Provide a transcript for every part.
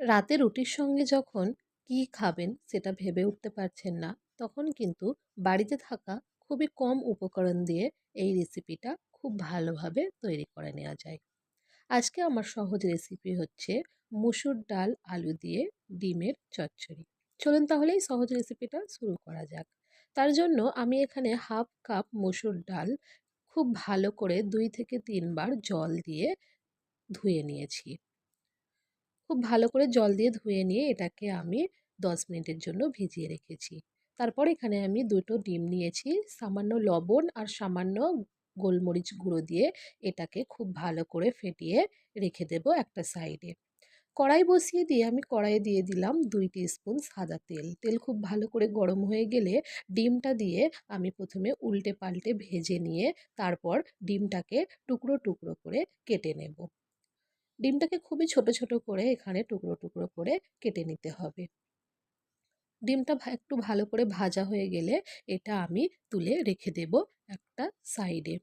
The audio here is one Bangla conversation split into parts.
রাতে রুটির সঙ্গে যখন কী খাবেন সেটা ভেবে উঠতে পারছেন না, তখন কিন্তু বাড়িতে থাকা খুবই কম উপকরণ দিয়ে এই রেসিপিটা খুব ভালোভাবে তৈরি করে নেওয়া যায়। আজকে আমার সহজ রেসিপি হচ্ছে মুসুর ডাল আলু দিয়ে ডিমের চচ্চড়ি। চলুন তাহলে এই সহজ রেসিপিটা শুরু করা যাক। তার জন্য আমি এখানে হাফ কাপ মুসুর ডাল খুব ভালো করে দুই থেকে তিনবার জল দিয়ে ধুয়ে নিয়েছি। খুব ভালো করে জল দিয়ে ধুয়ে নিয়ে এটাকে আমি দশ মিনিটের জন্য ভিজিয়ে রেখেছি। তারপর এখানে আমি দুটো ডিম নিয়েছি, সামান্য লবণ আর সামান্য গোলমরিচ গুঁড়ো দিয়ে এটাকে খুব ভালো করে ফেটিয়ে রেখে দেব একটা সাইডে। কড়াই বসিয়ে দিয়ে আমি কড়াইয়ে দিয়ে দিলাম দুই স্পুন সাদা তেল। তেল খুব ভালো করে গরম হয়ে গেলে ডিমটা দিয়ে আমি প্রথমে উল্টে পাল্টে ভেজে নিয়ে তারপর ডিমটাকে টুকরো টুকরো করে কেটে নেব। ডিমটাকে খুবই ছোট ছোট করে এখানে টুকরো টুকরো করে কেটে নিতে হবে। ডিমটা একটু ভালো করে ভাজা হয়ে গেলে এটা আমি তুলে রেখে দেব একটা সাইডে।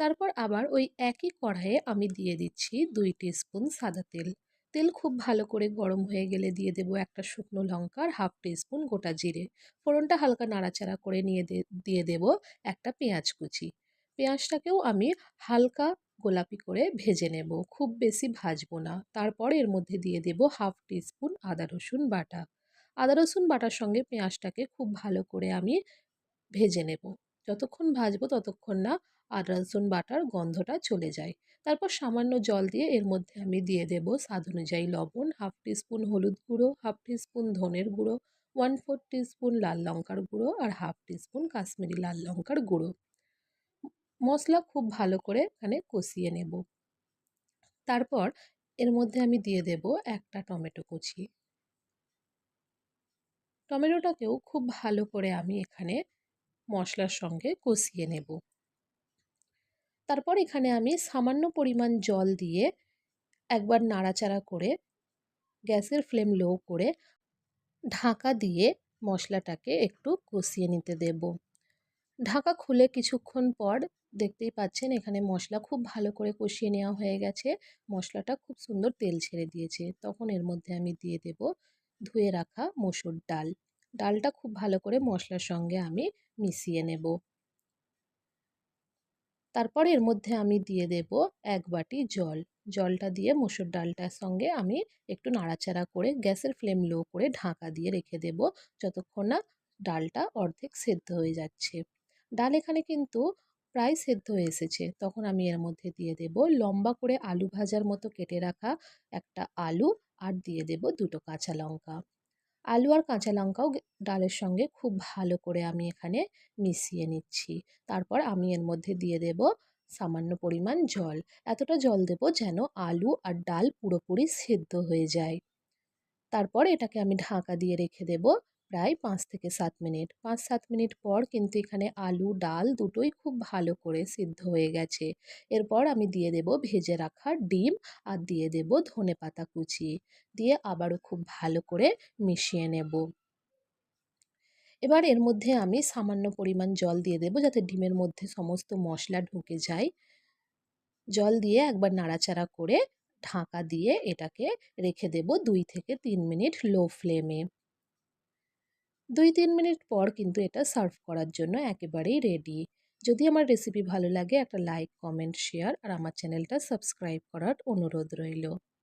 তারপর আবার ওই একই কড়াইয়ে আমি দিয়ে দিচ্ছি দুই স্পুন সাদা তেল। তেল খুব ভালো করে গরম হয়ে গেলে দিয়ে দেব একটা শুকনো লঙ্কার হাফ স্পুন গোটা জিরে। ফোড়নটা হালকা নাড়াচাড়া করে নিয়ে দিয়ে দেব একটা পেঁয়াজ কুচি। পেঁয়াজটাকেও আমি হালকা গোলাপি করে ভেজে নেব। খুব বেশি ভাজবো না। তারপর এর মধ্যে দিয়ে দেব হাফ টিস্পুন আদা, রসুন, বাটা। আদা, রসুন, বাটার সঙ্গে পেঁয়াজটাকে খুব ভালো করে আমি ভেজে নেব। যতক্ষণ ভাজবো ততক্ষণ না আদা, রসুন, বাটার গন্ধটা চলে যায়। তারপর সামান্য জল দিয়ে এর মধ্যে আমি দিয়ে দেব স্বাদ অনুযায়ী লবণ, হাফ টিস্পুন হলুদ গুঁড়ো, হাফ টিস্পুন ধনের গুঁড়ো, ওয়ান ফোর টিস্পুন লাল লঙ্কার গুঁড়ো আর হাফ টিস্পুন কাশ্মীরি লাল লঙ্কার গুঁড়ো। মশলা খুব ভালো করে এখানে কষিয়ে নেব। তারপর এর মধ্যে আমি দিয়ে দেব একটা টমেটো কুচি। টমেটোটাকেও খুব ভালো করে আমি এখানে মশলার সঙ্গে কষিয়ে নেব। তারপর এখানে আমি সামান্য পরিমাণ জল দিয়ে একবার নাড়াচাড়া করে গ্যাসের ফ্লেম লো করে ঢাকা দিয়ে মশলাটাকে একটু কষিয়ে নিতে দেব। ঢাকা খুলে কিছুক্ষণ পর দেখতেই পাচ্ছেন, এখানে মশলা খুব ভালো করে কষিয়ে নেওয়া হয়ে গেছে। মশলাটা খুব সুন্দর তেল ছেড়ে দিয়েছে। তখন এর মধ্যে আমি দিয়ে দেব ধুয়ে রাখা মসুর ডাল। ডালটা খুব ভালো করে মশলার সঙ্গে আমি মিশিয়ে নেব। তারপর এর মধ্যে আমি দিয়ে দেব এক বাটি জল। জলটা দিয়ে মসুর ডালটার সঙ্গে আমি একটু নাড়াচাড়া করে গ্যাসের ফ্লেম লো করে ঢাকা দিয়ে রেখে দেব যতক্ষণ না ডালটা অর্ধেক সেদ্ধ হয়ে যাচ্ছে। ডাল এখানে কিন্তু প্রায় সেদ্ধ হয়ে এসেছে। তখন আমি এর মধ্যে দিয়ে দেব লম্বা করে আলু ভাজার মতো কেটে রাখা একটা আলু আর দিয়ে দেব দুটো কাঁচা লঙ্কা। আলু আর কাঁচা লঙ্কাও ডালের সঙ্গে খুব ভালো করে আমি এখানে মিশিয়ে নিচ্ছি। তারপর আমি এর মধ্যে দিয়ে দেব সামান্য পরিমাণ জল। এতটা জল দেব যেন আলু আর ডাল পুরোপুরি সেদ্ধ হয়ে যায়। তারপর এটাকে আমি ঢাকা দিয়ে রেখে দেব প্রায় পাঁচ থেকে সাত মিনিট। পাঁচ, সাত মিনিট পর কিন্তু এখানে আলু, ডাল দুটোই খুব ভালো করে সিদ্ধ হয়ে গেছে। এরপর আমি দিয়ে দেব ভেজে রাখা ডিম আর দিয়ে দেব ধনে পাতা কুচি। দিয়ে আবারও খুব ভালো করে মিশিয়ে নেব। এবার এর মধ্যে আমি সামান্য পরিমাণ জল দিয়ে দেব যাতে ডিমের মধ্যে সমস্ত মশলা ঢুকে যায়। জল দিয়ে একবার নাড়াচাড়া করে ঢাকা দিয়ে এটাকে রেখে দেব দুই থেকে তিন মিনিট লো ফ্লেমে। দুই তিন মিনিট পর কিন্তু এটা সার্ভ করার জন্য একেবারেই রেডি। যদি আমার রেসিপি ভালো লাগে একটা লাইক, কমেন্ট, শেয়ার আর আমার চ্যানেলটা সাবস্ক্রাইব করার অনুরোধ রইল।